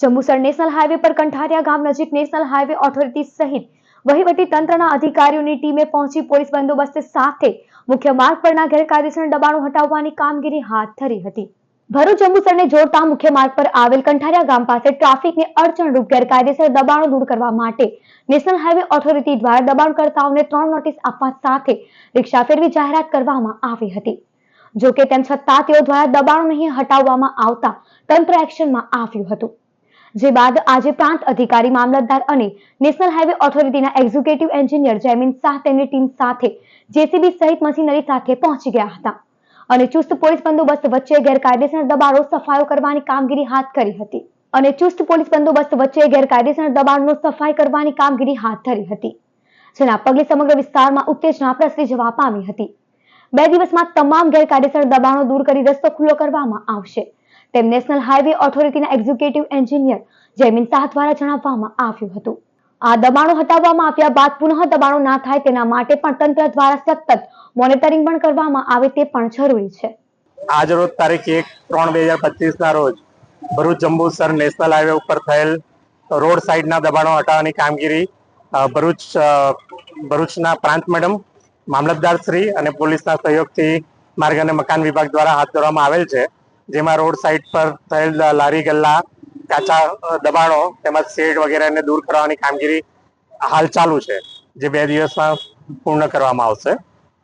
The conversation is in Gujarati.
જંબુસર નેશનલ હાઈવે પર કંઠારિયા ગામ નજીક નેશનલ હાઈવે ઓથોરિટી સહિત વહીવટી તંત્રના અધિકારીઓની ટીમે પહોંચી પોલીસ બંદોબસ્ત સાથે મુખ્ય માર્ગ પરના ગેરકાયદેસર દબાણો હટાવવાની કામગીરી હાથ ધરી હતી. ભરૂચ જંબુસરને જોડતા મુખ્ય માર્ગ પર આવેલ કંઠારિયા ગામ પાસે ટ્રાફિકને અડચણરૂપ ગેરકાયદેસર દબાણો દૂર કરવા માટે નેશનલ હાઈવે ઓથોરિટી દ્વારા દબાણકર્તાઓને ત્રણ નોટિસ આપવા સાથે રિક્ષા ફેરવી જાહેરાત કરવામાં આવી હતી. જોકે તેમ છતાં તેઓ દ્વારા દબાણો નહીં હટાવવામાં આવતા તંત્ર એક્શનમાં આવ્યું હતું. જે બાદ આજે પ્રાંત અધિકારી, મામલતદાર અને નેશનલ હાઈવે ઓથોરિટીના એક્ઝિક્યુટિવ એન્જિનિયર જયમીન શાહ તેમની ટીમ સાથે જેસીબી સહિત મશીનરી સાથે પહોંચી ગયા હતા અને ચુસ્ત પોલીસ બંદોબસ્ત વચ્ચે ગેરકાયદેસર દબાણો સફાયો કરવાની કામગીરી હાથ કરી હતી અને ચુસ્ત પોલીસ બંદોબસ્ત વચ્ચે ગેરકાયદેસર દબાણનો સફાઈ કરવાની કામગીરી હાથ ધરી હતી. જેના પગલે સમગ્ર વિસ્તારમાં ઉત્તેજના પ્રસરી જવા પામી હતી. બે દિવસમાં તમામ ગેરકાયદેસર દબાણો દૂર કરી રસ્તો ખુલ્લો કરવામાં આવશે. તેમ નેશનલ હાઈવે ઓથોરિટીના એક્ઝિક્યુટિવ એન્જિનિયર જયમીન શાહ દ્વારા જણાવવામાં આવ્યું હતું. આ દબાણો હટાવવામાં આવ્યા બાદ પુનઃ દબાણો ના થાય તેના માટે પણ તંત્ર દ્વારા સતત મોનિટરિંગ પણ કરવામાં આવે તે પણ જરૂરી છે. આજ રોજ તારીખ એક ત્રણ બે હજાર પચીસ ના રોજ ભરૂચ જંબુસર નેશનલ હાઈવે ઉપર થયેલ રોડ સાઈડના દબાણો હટાવવાની કામગીરી ભરૂચ ભરૂચના પ્રાંત મેડમ, મામલતદાર શ્રી અને પોલીસના સહયોગથી માર્ગ અને મકાન વિભાગ દ્વારા હાથ ધરવામાં આવેલ છે. જેમાં રોડ સાઈડ પર થયેલ લારી ગલ્લા, કાચા દબાણો તેમજ શેડ વગેરેને દૂર કરવાની કામગીરી હાલ ચાલુ છે, જે બે દિવસમાં પૂર્ણ કરવામાં આવશે.